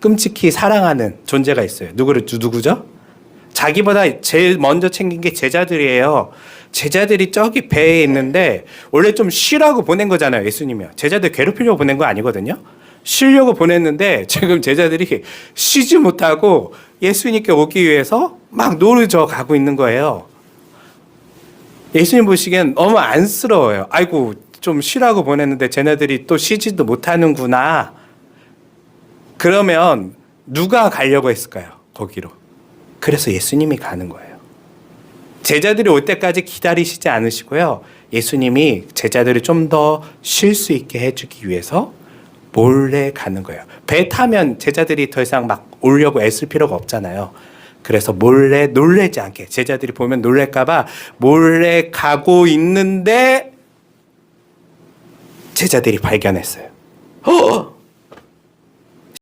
끔찍히 사랑하는 존재가 있어요. 누구를 누구죠? 자기보다 제일 먼저 챙긴 게 제자들이에요. 제자들이 저기 배에 있는데 원래 좀 쉬라고 보낸 거잖아요. 예수님이요. 제자들 괴롭히려고 보낸 거 아니거든요. 쉬려고 보냈는데 지금 제자들이 쉬지 못하고 예수님께 오기 위해서 막 노르져 가고 있는 거예요. 예수님 보시기엔 너무 안쓰러워요. 아이고 좀 쉬라고 보냈는데 쟤네들이 또 쉬지도 못하는구나. 그러면 누가 가려고 했을까요? 거기로. 그래서 예수님이 가는 거예요. 제자들이 올 때까지 기다리시지 않으시고요. 예수님이 제자들이 좀 더 쉴 수 있게 해주기 위해서 몰래 가는 거예요. 배 타면 제자들이 더 이상 막 오려고 애쓸 필요가 없잖아요. 그래서 몰래 놀래지 않게 제자들이 보면 놀랄까봐 몰래 가고 있는데 제자들이 발견했어요. 어?